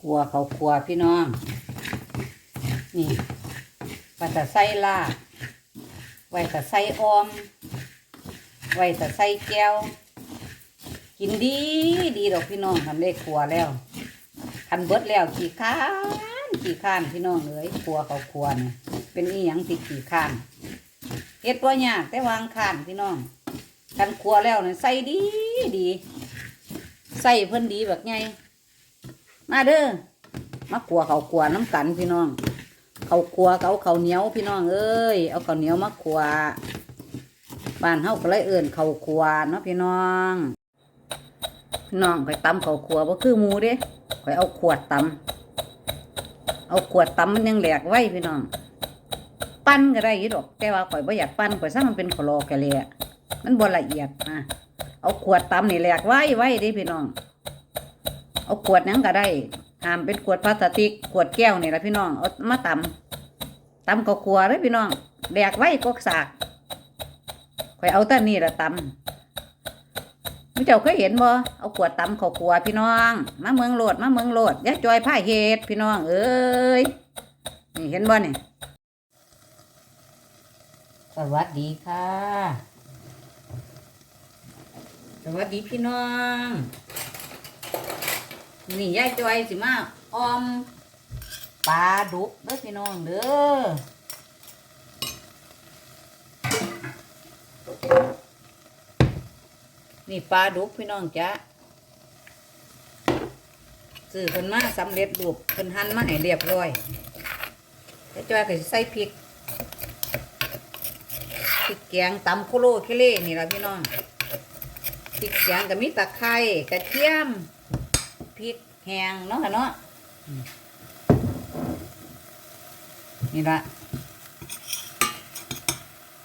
กลัวเขากลัวพี่น้อง นี่ว่าแต่ใส่ลาบไว้แต่ใส่ออม ไว้แต่ใส่แก้ว กินดีดีดอกพี่น้องทำได้ครัวแล้วทันเบิดแล้วขี่ข้านขี่ข้านพี่น้องเอ้ยครัวเขาครัวเนี่ยเป็นอีหยังที่ขี่ข้านเฮ็ดตัวยากแต่วางข้านพี่น้องทันครัวแล้วเนี่ยใส่ดีดีใส่เพิ่นดีแบบไง มาเด้อมาครัวเขาครัวน้ำกันพี่น้อง เขาครัวเขาเขาเหนียวพี่น้องเอ้ยเอาเขาเหนียวมาครัวบ้านเฮาก็เลยเอิ่นเขาครัวเนาะพี่น้องพี่น้องข่อยตำเขาขัวบ่คือหมูเด้ข่อยเอาขวดตำเอาขวดตำมันยังแหลกไว้พี่น้อง ปั้นก็ได้อยี่ดอกแต่ว่าข่อยบ่อยากปั้นข่อยซะมันเป็นขลอกเลยอะมันบ่ละเอียดนะเอาขวดตำนี่แหลกไว้ไว้ด้พี่น้อง เอาขวดหยังก็ได้ห้ามเป็นขวดพลาสติกขวดแก้วนี่แหละพี่น้องเอามาตำตำเขาวขัวเลยพี่น้องแหลกไว้ก็สากข่อยเอาแต่นี่ละตำพี่เจ้าเคยเห็นบ่เอาขวดตำข้าวขัวพี่น้อง มาเมืองโหลดมาเมืองโหลดยาจอยผ้าเฮ็ดพี่น้อง เอ้ยนี่เห็นบ่นี่สวัสดีค่ะ สวัสดีพี่น้อง นี่ยายจอยสิมาออมปลาดุกเด้อพี่น้องเด้อนี่ปลาดุกพี่น้องจ้ะซื้อเพิ่นมาสำเร็จรูปเพิ่นหั่นมาให้เรียบร้อยแล้วจ้อยก็สิใส่พริกพริกแกงตำโคโลเคเล่นี่ล่ะพี่น้องพริกแกงก็มีตะไคร้กระเทียม พริกแห้งเนาะค่ะเนาะอืมนี่ละ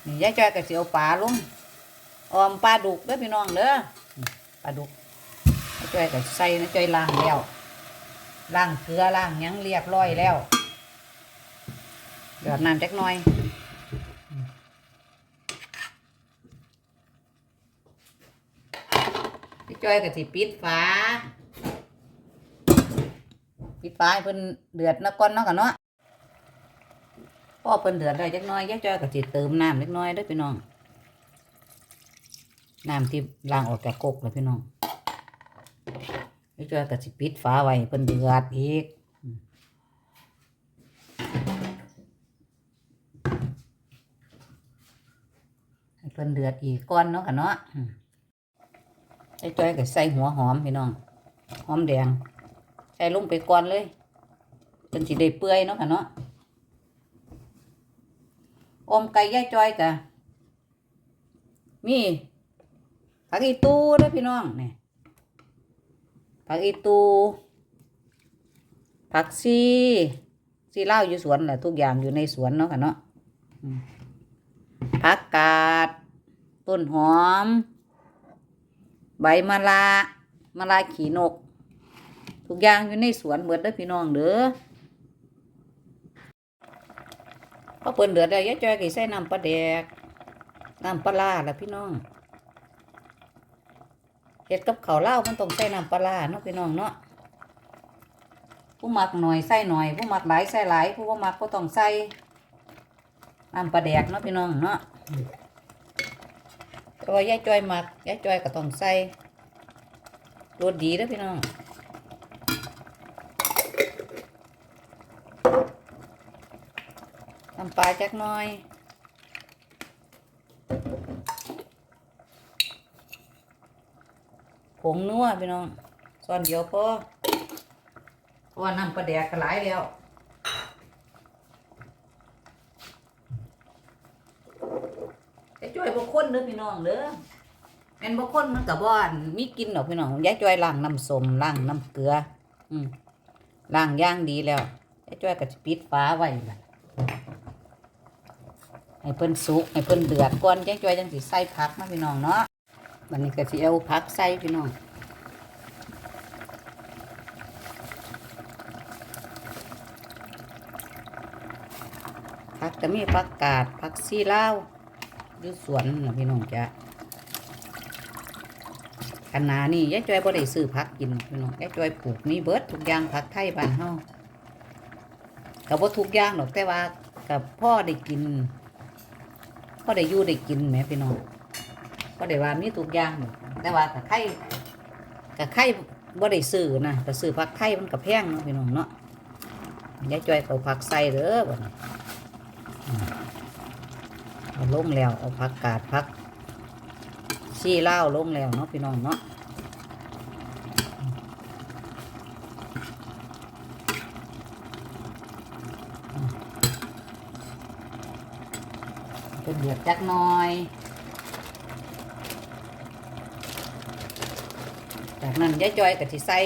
นี่ยายจ้อยก็สิเอาปลาลงออมปลาดุกเด้อพี่น้องเด้อปลาดุกจ้อยก็ใส่นะจ้อยล้างแล้วล้างเกลือล้างหยังเรียบร้อยแล้วหยอดน้ำจักหน่อยพี่จ้อยก็สิปิดฝา ปิดฝาเพิ่นเดือดนะก่อนเนาะกันเนาะพ่อเพิ่นเดือดได้จักน่อยยายจ้อยก็สิเติมน้ำเล็กน้อยด้อพี่น้อง น้ำที่ล้างออกจากกกเลยพี่น้องนี่จอยก็สิปิดฝาไว้เพิ่นเดือดอีกเพิ่นเดือดอีกก้อนเนาะกันเนาะอืมไอ้จอยก็ใส่หัวหอมพี่น้อง หอมแดง ใส่ลงไปก่อนเลยเพิ่นสิได้เปื่อยเนาะกันเนาะอมไก่ย่าจอยกะมีผักอีตูด้อพี่น้องนี่ผักอีตูผักซีซีเล่าอยู่สวนแหละทุกอย่างอยู่ในสวนเนาะค่ะเนาะผักกาด ต้นหอม ใบมะลามะลาขี่นก ทุกอย่างอยู่ในสวนเบิดเด้อพี่น้องเด้อพอเปิ่นเดือดแล้ยายจอยก็ใส่น้ำปลาแดกน้ำปลาร้าล่ะพี่น้องเห็ดกับข้าวเล่ามันต้องใส่น้ำปลาร้าเนาะพี่น้องเนาะผู้มักหน่อยใส่หน่อย ผู้มักหลายใส่หลาย ผู้บ่มักก็ต้องใส่น้ำปลาแดกเนาะพี่น้องเนาะแต่ว่ายายจอยมักยายจอยก็ต้องใส่รสดีเด้อพี่น้อง น้ำปลาจักหน่อยผงนัวพี่น้องส่วนเดียวพอเพราะว่าน้ำปลาแดกก็หลายแล้วจะช่วยบกคนเด้อพี่น้องเด้อแม่นบกคนมันกับว่าอั่นมีกินดอกพี่น้องยายจ้อยล้างน้ำสมล้างน้ำเกลือ อืมล้างย่างดีแล้ว ยายจ้อยก็จะปิดฝาไว้ล่ะให้เพิ่นสุกให้เพิ่นเดือดก่อนยายจ้อยจังสิใส่ผักมาพี่น้องเนาะวันนี้ก็สิเอาผักใส่พี่น้องผักจะมีผักกาดผักซีเลาวอยู่สวนนะพี่น้องจ้ะขนานี่ยายจอยบ่ได้ซื้อผักกินพี่น้องยายจอยปลูกนี่เบิดทุกอย่างผักไทยบ้านเฮา ก็บ่าทุกอย่างหรอกแต่ว่ากับพ่อได้กินพ่อได้ยู่ได้กินแหมพี่น้องก็ได้ว่ามีทุกอย่างหรอกแต่ว่ากับไข่กับไข่บ่ได้ซื้อนะแต่ซื้อผักไทยมันก็แพงเนาะพี่น้องเนาะยายจอยเอาผักใส่เด้อบัดนี้มเอาลงแล้วเอาผักกาดผักชี้เล่าวลงแล้วเนาะพี่น้องเนาะ เดือดจักหน่อย จากนั้นยายจอยกับที่ใส่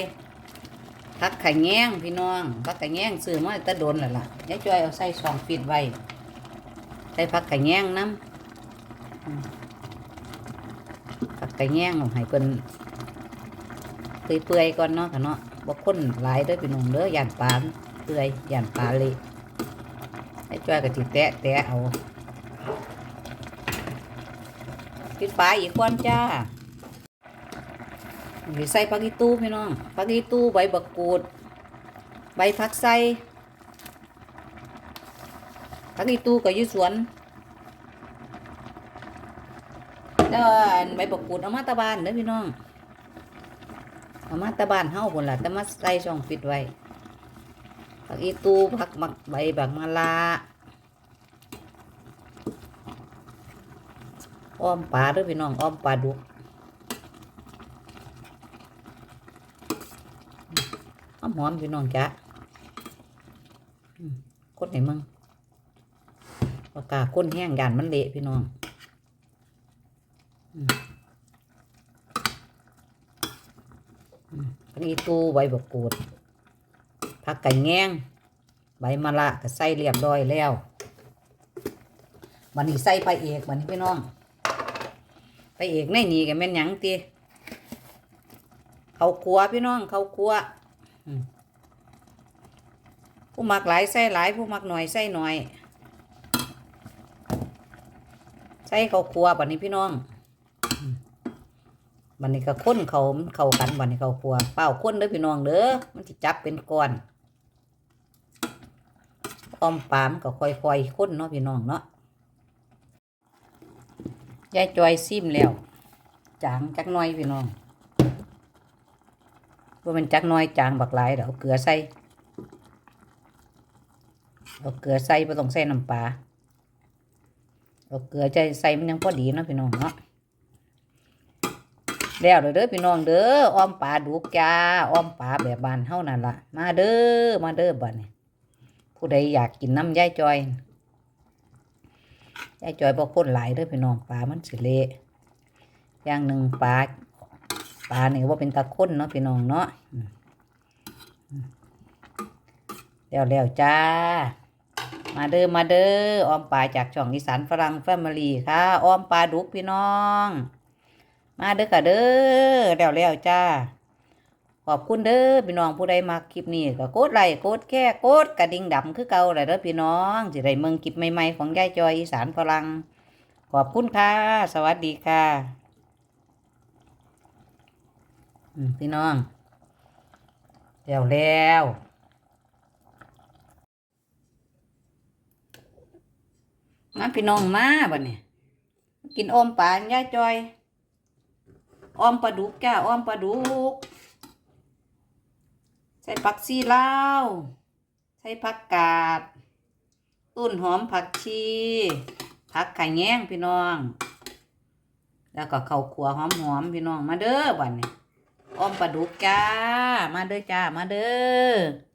พักไข่แง้งพี่น้องพักไข่แง้งซื้อมาตะโดนแล้วล่ะยายจอยเอาใส่สองฟีดไว้ใส่พักไข่แง้งน้ำผักไก่แง่งให้เพิ่นเปื่อยๆก่อนเนาะค่ะเนาะบ่ข้นหลายเด้อพี่น้องเด้อย่านปลาเปื่อยย่านปลาเละให้จ้อยก็สิแตะแตะเอา ปิดฝาอีกก่อนจ้าใส่ผักอีตู้พี่น้องผักอีตู้ใบบักกูด ใบผักไส้ผักอีตู้ก็อยู่สวนแล้วอันใบบักกูดเอามาตะบานเด้อพี่น้องเอามาตะบานเฮาพุ่นละแต่มาใส่ช่องฟิตไว้ผักอีตู้ผักมักใบบักมะลา อ้อมปลาด้อพี่น้องอ้อมปลาดุกหอมหอมพี่น้องจ้ะอืมคนไหนมึงปากกาก้นแห้งยานมันเละพี่น้องผักอีตู้ใบบักกูดผักไก่แง้งใบมะละก็ใส่เรียบร้อยแล้ววันนี้ใส่ไปเอกวันนี้พี่น้อง ไปเอกในนี่ก็แม่นหยังตีเขาครัวพี่น้องเขาครัวอืมผู้มักหลายใส่หลายผู้มักหน่อยใส่หน่อยใส่เขาครัววันนี้พี่น้องบันนี้ก็ค้นเขามันเข้ากันบันนี้เขาครัวเป้าค้นเด้อพี่น้องเด้อมันจะจับเป็นก้อนอ้อมปลามนก็ค่อยๆค้นเนาะพี่น้องเนาะ ยายจอยซิมแล้ว จางจักน้อยพี่น้องว่ามันจักน้อยจางบักหลายเดี๋ยวเกลือใส่เอาเกลือใส่ไม่ต้องใส่น้ำปลาเอาเกลือใจใส่มันยังพอดีนะพี่น้องเนาะแล้วเด้อเด้อพี่น้องเด้ออ้อมปลาดุกจ้าอ้อมปลาแบบบานเฮานั่นละมาเด้อมาเด้อบัดนี้ผู้ใดอยากกินน้ำยายจอย ยายจอยบ่คนหลายเด้อพี่น้องปลามันสิเละอย่างหนึ่งปลาปลานี่ว่าเป็นตะข้นเนาะพี่น้องเนาะแล้วแล้วจ้า มาเด้อมาเด้อออมปลาจากช่องอีสานฝรั่งแฟมิลี่ค่ะออมปลาดุกพี่น้อง มาเด้อค่ะเด้อแล้วแล้วจ้า ขอบคุณเด้อพี่น้องผู้ใดมาคลิปนี้ก็กดไลค์กดแค่กดกระดิ่งดำคือเก่าเลยเด้อพี่น้องสิได้เมืองคลิปใหม่ๆของยายจอยอีสานฝรั่งขอบคุณค่ะ สวัสดีค่ะพี่น้องแล้วแล้วมาพี่น้องมาบัดนี้กินอมปลายายจอยอมปลาดุกจ้าอมปลาดุก ผักซีลาวใช้ผักกาด ต้นหอมผักชีผักไข่แง้งพี่น้อง แล้วก็ข้าวขัวหอมหอมพี่น้องมาเด้อบันนี้อ้อมปลาดุกจ้า มาเด้อจ้า มาเด้อ